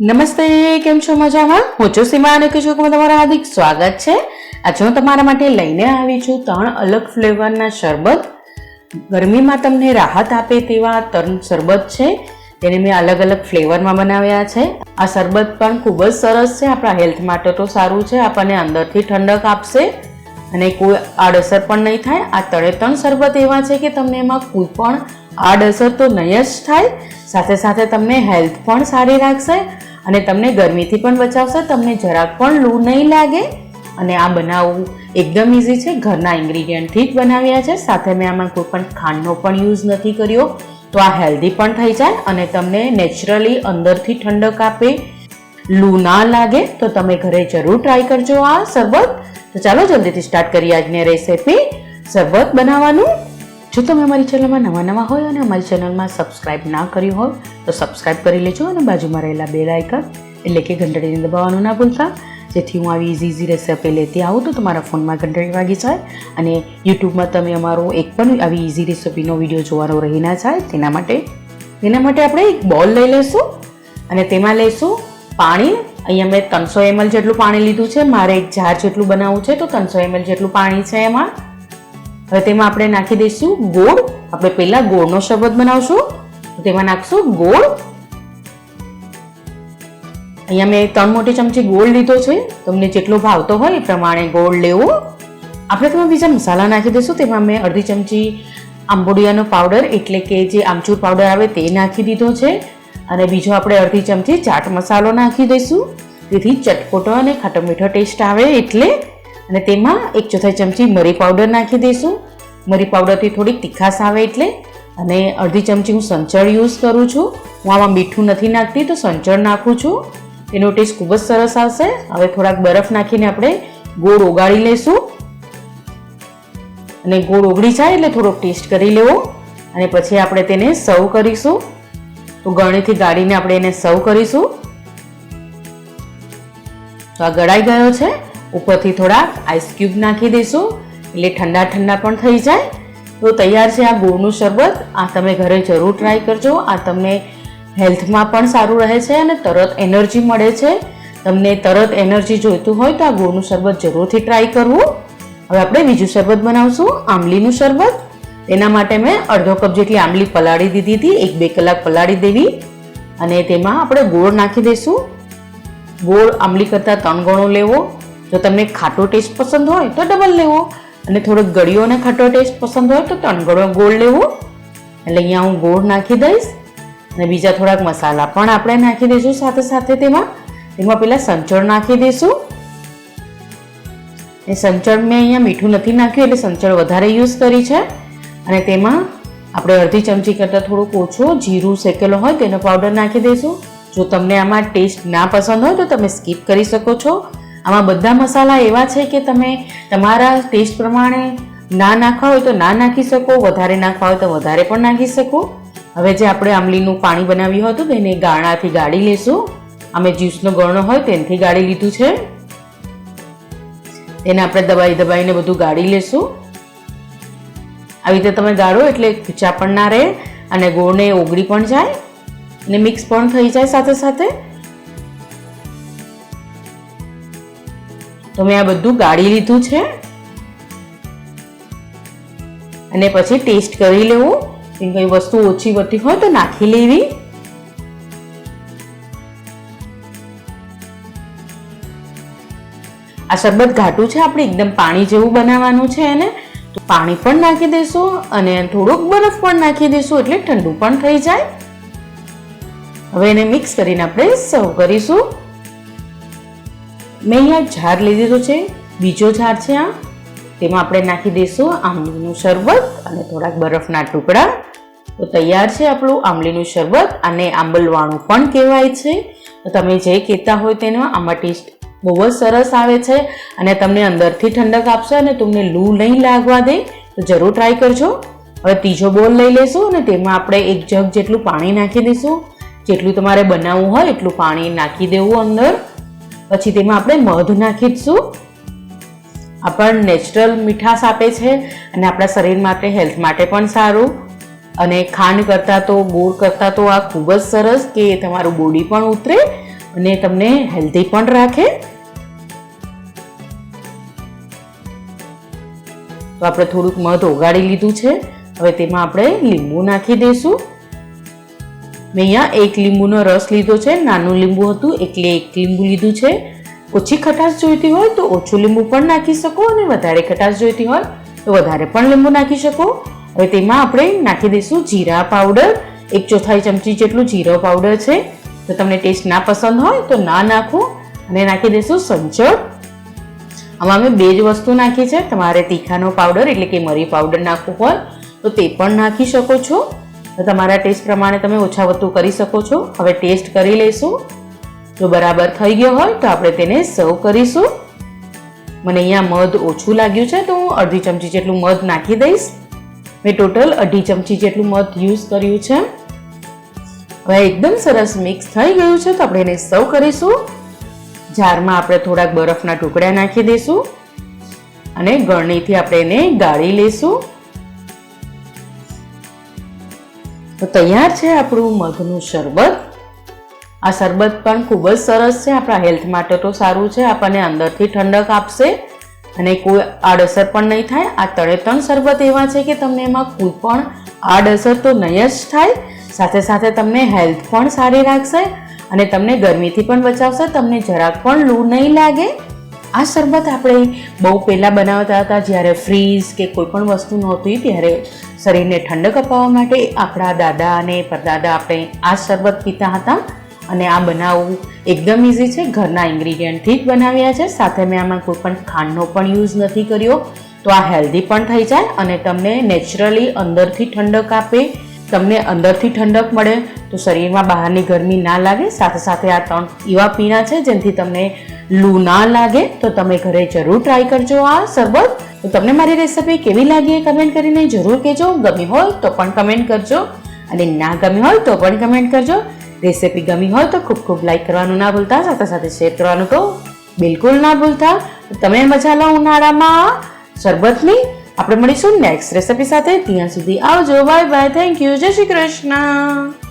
નમસ્તે, કેમ છો મજામાં? હું છું સીમા અને કિશોરમાં તમારું હાર્દિક સ્વાગત છે. આજે હું તમારા માટે લઈને આવી છું ત્રણ અલગ ફ્લેવરના શરબત. ગરમીમાં તમને રાહત આપે તેવા ત્રણ શરબત છે. તેને મેં અલગ અલગ ફ્લેવરમાં બનાવ્યા છે. આ શરબત પણ ખૂબ જ સરસ છે. આપણા હેલ્થ માટે તો સારું છે. આપણને અંદરથી ઠંડક આપશે અને કોઈ આડઅસર પણ નહીં થાય. આ ત્રણે ત્રણ શરબત એવા છે કે તમને એમાં કોઈ પણ આડઅસર તો નહીં જ થાય. સાથે સાથે તમને હેલ્થ પણ સારી રાખશે અને તમને ગરમીથી પણ બચાવશે, તમને જરાક પણ લૂ નહીં લાગે. અને આ બનાવવું એકદમ ઇઝી છે. ઘરના ઇન્ગ્રીડિયન્ટથી જ બનાવ્યા છે. સાથે મેં આમાં કોઈ પણ ખાંડનો પણ યુઝ નથી કર્યો. તો આ હેલ્ધી પણ થઈ જાય અને તમને નેચરલી અંદરથી ઠંડક આપે. લૂ ના લાગે તો તમે ઘરે જરૂર ટ્રાય કરજો આ શરબત. તો ચાલો જલ્દીથી સ્ટાર્ટ કરીએ આજની રેસીપી શરબત બનાવવાનું. જો તમે અમારી ચેનલમાં નવા નવા હોય અને અમારી ચેનલમાં સબસ્ક્રાઇબ ના કર્યું હોય, તો સબસ્ક્રાઇબ કરી લેજો અને બાજુમાં રહેલા બેલ આઇકન એટલે કે ઘંટડીને દબાવવાનું ના ભૂલતા. જેથી હું આવી ઇઝી ઇઝી રેસેપી લેતી આવું તો તમારા ફોનમાં ઘંટડી વાગી જાય અને યુટ્યુબમાં તમે અમારો એક પણ આવી ઇઝી રેસીપીનો વીડિયો જોવાનો રહી ના જાય. તેના માટે તેના માટે આપણે એક બોલ લઈ લઈશું અને તેમાં લઈશું પાણી. અહીંયા મેં ત્રણસો એમએલ જેટલું પાણી લીધું છે. મારે એક જાર જેટલું બનાવવું છે, તો ત્રણસો એમએલ જેટલું પાણી છે એમાં. હવે તેમાં આપણે નાખી દઈશું ગોળ. આપણે પહેલા ગોળનો શરબત બનાવશું. તેમાં નાખશું ગોળ. અહીંયા મેં ત્રણ મોટી ચમચી ગોળ લીધો છે. તમને જેટલો ભાવતો હોય એ પ્રમાણે ગોળ લેવો. આપણે તેમાં બીજા મસાલા નાખી દઈશું. તેમાં મેં અડધી ચમચી આંબોડિયાનો પાવડર એટલે કે જે આમચૂર પાવડર આવે તે નાખી દીધો છે. અને બીજો આપણે અડધી ચમચી ચાટ મસાલો નાખી દઈશું. તેથી ચટપટો અને ખાટો મીઠો ટેસ્ટ આવે એટલે અને તેમાં એક ચોથાઈ ચમચી મરી પાવડર નાખી દઈશું. મરી પાવડરથી થોડીક તીખાશ આવે એટલે અને અડધી ચમચી હું સંચળ યુઝ કરું છું. હું આમાં મીઠું નથી નાખતી તો સંચળ નાખું છું. તેનો ટેસ્ટ ખૂબ જ સરસ આવશે. હવે થોડાક બરફ નાખીને આપણે ગોળ ઓગાળી લઈશું. અને ગોળ ઓગળી જાય એટલે થોડોક ટેસ્ટ કરી લેવો. અને પછી આપણે તેને સર્વ કરીશું. તો ગળણીથી ગાળીને આપણે એને સર્વ કરીશું. તો આ ગળાઈ ગયો છે. ઉપરથી થોડાક આઈસ ક્યુબ નાખી દઈશું. એટલે ઠંડા ઠંડા પણ થઈ જાય. તો તૈયાર છે આ ગોળનું શરબત. આ તમે ઘરે જરૂર ટ્રાય કરજો. આ તમને હેલ્થમાં પણ સારું રહે છે અને તરત એનર્જી મળે છે. તમને તરત એનર્જી જોઈતું હોય તો આ ગોળનું શરબત જરૂરથી ટ્રાય કરવું. હવે આપણે બીજું શરબત બનાવશું, આંબલીનું શરબત. તેના માટે મેં અડધો કપ જેટલી આંબલી પલાળી દીધી હતી. એક બે કલાક પલાળી દેવી. અને તેમાં આપણે ગોળ નાખી દઈશું. ગોળ આંબલી કરતાં ત્રણ ગણો લેવો. જો તમને ખાટો ટેસ્ટ પસંદ હોય તો ડબલ લેવો. અને થોડોક ગળ્યો અને ખાટો ટેસ્ટ પસંદ હોય તો ત્રણ ગળો ગોળ લેવો. એટલે અહીંયા હું ગોળ નાખી દઈશ. અને બીજા થોડાક મસાલા પણ આપણે નાખી દઈશું સાથે સાથે તેમાં. તેમાં પેલા સંચળ નાખી દઈશું. એ સંચળ મેં અહીંયા મીઠું નથી નાખ્યું, એટલે સંચળ વધારે યુઝ કરી છે. અને તેમાં આપણે અડધી ચમચી કરતાં થોડુંક ઓછું જીરું શેકેલો હોય તેનો પાવડર નાખી દઈશું. જો તમને આમાં ટેસ્ટ ના પસંદ હોય તો તમે સ્કીપ કરી શકો છો. આમાં બધા મસાલા એવા છે કે તમે તમારા ટેસ્ટ પ્રમાણે ના નાખવા હોય તો ના નાખી શકો, વધારે નાખવા હોય તો વધારે પણ નાખી શકો. હવે જે આપણે આંબલીનું પાણી બનાવ્યું હતું તેને ગાળાથી ગાળી લેશું. અમે જ્યુસનો ગળનો હોય તેનાથી ગાળી લીધું છે. તેને આપણે દબાઈ દબાઈને બધું ગાળી લેશું. આવી રીતે તમે ગાળો એટલે ખીચા પણ ના રહે અને ગોળને ઓગળી પણ જાય અને મિક્સ પણ થઈ જાય સાથે સાથે. તો આ બધું ગાળી લીધું છે. અને પછી ટેસ્ટ કરી લેવું. કે વસ્તુ ઓછી વધતી હોય તો નાખી લેવી. આ શરબત ઘાટું છે, આપણે એકદમ પાણી જેવું બનાવવાનું છે એને. તો પાણી પણ નાખી દઈશું અને થોડોક બરફ પણ નાખી દઈશું એટલે ઠંડુ પણ થઈ જાય. હવે એને મિક્સ કરીને આપણે સર્વ કરીશું. મેં અહીંયા ઝાર લીધેલો છે, બીજો ઝાર છે આ. તેમાં આપણે નાખી દઈશું આંબલીનું શરબત અને થોડાક બરફના ટુકડા. તો તૈયાર છે આપણું આંબલીનું શરબત અને આંબલવાણું પણ કહેવાય છે. તો તમે જે કહેતા હોય તેનો આમાં ટેસ્ટ બહુ જ સરસ આવે છે અને તમને અંદરથી ઠંડક આપશે અને તમને લૂ નહીં લાગવા દે, તો જરૂર ટ્રાય કરજો. હવે ત્રીજો બોલ લઈ લેશું અને તેમાં આપણે એક જગ જેટલું પાણી નાખી દઈશું. જેટલું તમારે બનાવવું હોય એટલું પાણી નાખી દેવું અંદર. પછી તેમાં આપણે મધ નાખીશું. આપણ નેચરલ મીઠાશ આપે છે અને આપણા શરીર માટે હેલ્થ માટે પણ સારું. અને ખાંડ કરતાં તો, ગોળ કરતાં તો આ ખૂબ જ સરસ કે તમારું બોડી પણ ઉતરે અને તમને હેલ્ધી પણ રાખે. તો આપણે થોડુંક મધ ઓગાળી લીધું છે. હવે તેમાં આપણે લીંબુ નાખી દઈશું. મેં અહીંયા એક લીંબુનો રસ લીધો છે, નાનું લીંબુ હતું એટલે એક લીંબુ લીધું છે. ઓછી ખટાશ જોઈતી હોય તો ઓછું લીંબુ પણ નાખી શકો અને વધારે ખટાશ જોઈતી હોય તો વધારે પણ લીંબુ નાખી શકો. હવે તેમાં આપણે નાખી દઈશું જીરા પાવડર. એક ચોથાઈ ચમચી જેટલું જીરો પાવડર છે. તો તમને ટેસ્ટ ના પસંદ હોય તો ના નાખો અને નાખી દઈશું સંચળ. આમાં અમે બે જ વસ્તુ નાખી છે. તમારે તીખાનો પાવડર એટલે કે મરી પાવડર નાખવું હોય તો તે પણ નાખી શકો છો. તો તમારા ટેસ્ટ પ્રમાણે તમે ઓછા વધુ કરી શકો છો. હવે ટેસ્ટ કરી લઈશું. જો બરાબર થઈ ગયો હોય તો આપણે તેને સર્વ કરીશું. મને અહીંયા મધ ઓછું લાગ્યું છે તો હું અડધી ચમચી જેટલું મધ નાખી દઈશ. મેં ટોટલ અઢી ચમચી જેટલું મધ યુઝ કર્યું છે. હવે એકદમ સરસ મિક્સ થઈ ગયું છે તો આપણે એને સર્વ કરીશું. જારમાં આપણે થોડાક બરફના ટુકડા નાખી દઈશું. અને ગળણીથી આપણે એને ગાળી લઈશું. તો તૈયાર છે આપણું મધનું શરબત. આ શરબત પણ ખૂબ જ સરસ છે. આપણા હેલ્થ માટે તો સારું છે. આપણને અંદરથી ઠંડક આપશે અને કોઈ આડઅસર પણ નહીં થાય. આ તળે ત્રણ શરબત એવા છે કે તમને એમાં કોઈ પણ આડઅસર તો નહીં જ થાય. સાથે સાથે તમને હેલ્થ પણ સારી રાખશે અને તમને ગરમીથી પણ બચાવશે. તમને જરાક પણ લૂ નહીં લાગે. આ શરબત આપણે બહુ પહેલાં બનાવતા હતા. જ્યારે ફ્રીઝ કે કોઈ પણ વસ્તુ નહોતી, ત્યારે શરીરને ઠંડક અપાવવા માટે આપણા દાદા અને પરદાદા આપણે આ શરબત પીતા હતા. અને આ બનાવવું એકદમ ઇઝી છે. ઘરના ઇન્ગ્રીડિયન્ટથી જ બનાવ્યા છે. સાથે મેં આમાં કોઈ પણ ખાંડનો પણ યુઝ નથી કર્યો. તો આ હેલ્ધી પણ થઈ જાય અને તમને નેચરલી અંદરથી ઠંડક આપે. તમને અંદરથી ઠંડક મળે. તો શરીરમાં બહારની ગરમી ના લાગે. સાથે સાથે આ ત્રણ એવા પીણા છે જેનાથી તમને લૂ ના લાગે તો તમે ઘરે જરૂર ટ્રાય કરજો આ શરબત. તો તમને મારી રેસીપી કેવી લાગી એ કમેન્ટ કરીને જરૂર કહેજો. ગમી હોય તો પણ કમેન્ટ કરજો. અને ના ગમી હોય તો પણ કમેન્ટ કરજો. રેસીપી ગમી હોય તો ખૂબ ખૂબ લાઈક કરવાનું ના ભૂલતા, સાથે સાથે શેર કરવાનું તો બિલકુલ ના ભૂલતા. તમે મજા લો ઉનાળામાં શરબતની. આપણે મળીશું નેક્સ્ટ રેસીપી સાથે. ત્યાં સુધી આવજો. બાય બાય થેન્ક યુ જય શ્રી કૃષ્ણ.